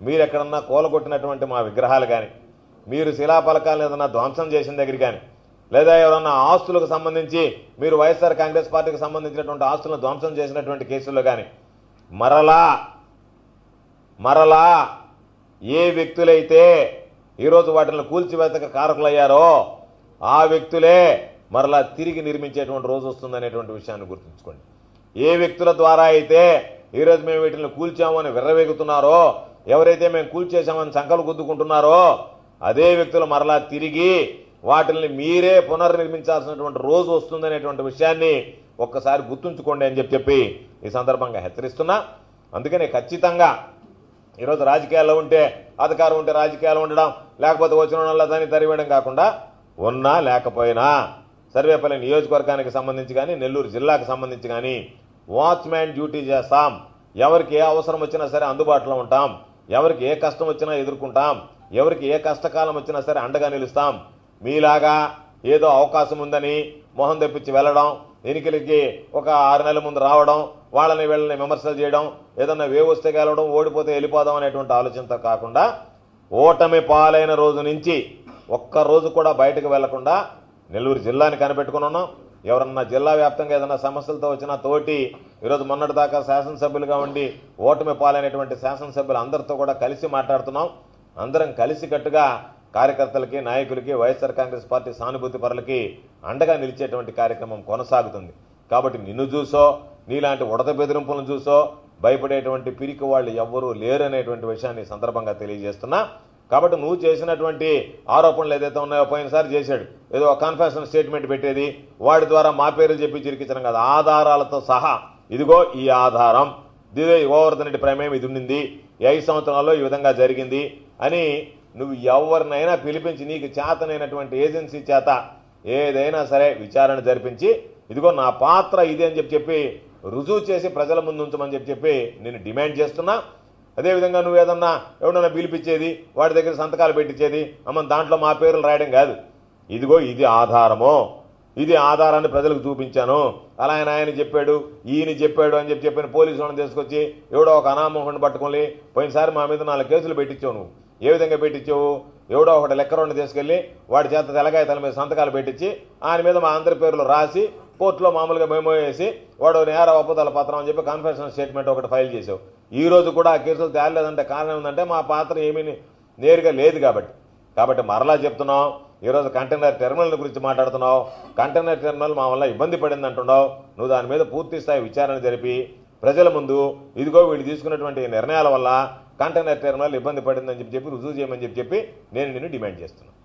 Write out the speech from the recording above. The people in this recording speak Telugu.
మీరు ఎక్కడన్నా కూలగొట్టినటువంటి మా విగ్రహాలు కానీ మీరు శిలాఫలకాలను ఏదన్నా ధ్వంసం చేసిన దగ్గర కానీ లేదా ఎవరన్నా ఆస్తులకు సంబంధించి మీరు వైఎస్ఆర్ కాంగ్రెస్ పార్టీకి సంబంధించినటువంటి ఆస్తులను ధ్వంసం చేసినటువంటి కేసుల్లో కానీ మరలా మరలా ఏ వ్యక్తులైతే ఈరోజు వాటిని కూల్చివేతకు కారకులయ్యారో ఆ వ్యక్తులే మరలా తిరిగి నిర్మించేటువంటి రోజు వస్తుందనేటువంటి విషయాన్ని గుర్తుంచుకోండి. ఏ వ్యక్తుల ద్వారా అయితే ఈరోజు మేము వీటిని కూల్చామని విర్రవేగుతున్నారో ఎవరైతే మేము కూల్చేశామని సంకలు గుద్దుకుంటున్నారో అదే వ్యక్తులు మరలా తిరిగి వాటిని మీరే పునర్నిర్మించాల్సినటువంటి రోజు వస్తుందనేటువంటి విషయాన్ని ఒక్కసారి గుర్తుంచుకోండి అని చెప్పి చెప్పి ఈ సందర్భంగా హెచ్చరిస్తున్నా. అందుకనే ఖచ్చితంగా ఈరోజు రాజకీయాల్లో ఉంటే అధికారం ఉంటే రాజకీయాలు ఉండడం లేకపోతే వచ్చిన వాళ్ళ దాన్ని తరివేయడం కాకుండా ఉన్నా లేకపోయినా సర్వేపల్లి నియోజకవర్గానికి సంబంధించి కానీ నెల్లూరు జిల్లాకు సంబంధించి కానీ వాచ్మ్యాన్ డ్యూటీ చేస్తాం. ఎవరికి ఏ అవసరం వచ్చినా సరే అందుబాటులో ఉంటాం. ఎవరికి ఏ కష్టం వచ్చినా ఎదుర్కొంటాం. ఎవరికి ఏ కష్టకాలం వచ్చినా సరే అండగా నిలుస్తాం. మీలాగా ఏదో అవకాశం ఉందని మొహం తెప్పించి వెళ్ళడం ఎన్నికలకి ఒక ఆరు నెలల ముందు రావడం వాళ్ళని వీళ్ళని విమర్శలు చేయడం ఏదన్నా వేవ్ వస్తే గెలవడం ఓడిపోతే వెళ్ళిపోదాం అనేటువంటి ఆలోచనతో కాకుండా ఓటమి పాలైన రోజు నుంచి ఒక్క రోజు కూడా బయటకు వెళ్ళకుండా నెల్లూరు జిల్లాని కనిపెట్టుకుని ఉన్నాం. ఎవరన్నా జిల్లా వ్యాప్తంగా ఏదైనా సమస్యలతో వచ్చినా తోటి ఈరోజు మొన్నటి దాకా శాసనసభ్యులుగా ఉండి ఓటమి పాలైనటువంటి శాసనసభ్యులు అందరితో కూడా కలిసి మాట్లాడుతున్నాం. అందరం కలిసికట్టుగా కార్యకర్తలకి నాయకులకి వైఎస్ఆర్ కాంగ్రెస్ పార్టీ సానుభూతి పరులకి అండగా నిలిచేటువంటి కార్యక్రమం కొనసాగుతుంది. కాబట్టి నిన్ను చూసో నీలాంటి ఉడత బెదిరింపులను చూసో భయపడేటువంటి పిరికి వాళ్ళు ఎవ్వరూ లేరు అనేటువంటి విషయాన్ని సందర్భంగా తెలియజేస్తున్నా. కాబట్టి నువ్వు చేసినటువంటి ఆరోపణలు ఏదైతే ఉన్నాయో పోయినసారి చేశాడు. ఏదో కన్ఫెషన్ స్టేట్మెంట్ పెట్టేది. వాడి ద్వారా మా పేర్లు చెప్పి చిరికించడం కాదు. ఆధారాలతో సహా. ఇదిగో ఈ ఆధారం. ఇదే గోవర్ధన్ ప్రమేయం ఇది ఉండింది. ఐదు సంవత్సరాల్లో ఈ విధంగా జరిగింది అని నువ్వు ఎవరినైనా పిలిపించి నీకు చేతనైనటువంటి ఏజెన్సీ చేత ఏదైనా సరే విచారణ జరిపించి ఇదిగో నా పాత్ర ఇది అని చెప్పి చెప్పి రుజువు చేసి ప్రజల ముందు ఉంచమని చెప్పి చెప్పి నేను డిమాండ్ చేస్తున్నా. అదేవిధంగా నువ్వు ఏదన్నా ఎవడన్నా పిలిపించేది వాడి దగ్గర సంతకాలు పెట్టించేది అమ్మ దాంట్లో మా పేర్లు రాయడం కాదు. ఇదిగో ఇది ఆధారము. ఇది ఆధారాన్ని ప్రజలకు చూపించాను. అలా ఆయన ఆయన చెప్పాడు ఈయన చెప్పాడు అని చెప్పి చెప్పిన పోలీసు వాళ్ళని తీసుకొచ్చి ఎవడో ఒక అనామోహన్ పట్టుకొని పోయినసారి మా మీద నాలుగు కేసులు పెట్టించావు నువ్వు. ఏ విధంగా పెట్టించావు? ఎవడో ఒకటి లెక్కరోని తీసుకెళ్ళి వాడి చేత తెలగాయతల మీద సంతకాలు పెట్టించి ఆయన మీద మా అందరి పేర్లు రాసి కోర్టులో మామూలుగా మేమో వేసి వాడు నేర ఒప్పుదల పత్రం అని చెప్పి కన్ఫెషన్ స్టేట్మెంట్ ఒకటి ఫైల్ చేసావు ఈరోజు కూడా ఆ కేసులు తేలలేదంటే కారణం ఏంటంటే మా పాత్ర ఏమీ నేరుగా లేదు కాబట్టి. కాబట్టి మరలా చెప్తున్నాం ఈరోజు కంటైనర్ టెర్మినల్ గురించి మాట్లాడుతున్నావు కంటైనర్ టెర్మినల్ మా వల్ల ఇబ్బంది పడింది అంటున్నావు నువ్వు దాని మీద పూర్తి స్థాయి విచారణ జరిపి ప్రజల ముందు ఇదిగో వీళ్ళు తీసుకున్నటువంటి నిర్ణయాల వల్ల కంటైనర్ టెర్మినల్ ఇబ్బంది పడిందని చెప్పి చెప్పి రుజువు చేయమని చెప్పి చెప్పి నేను నిన్ను డిమాండ్ చేస్తున్నాను.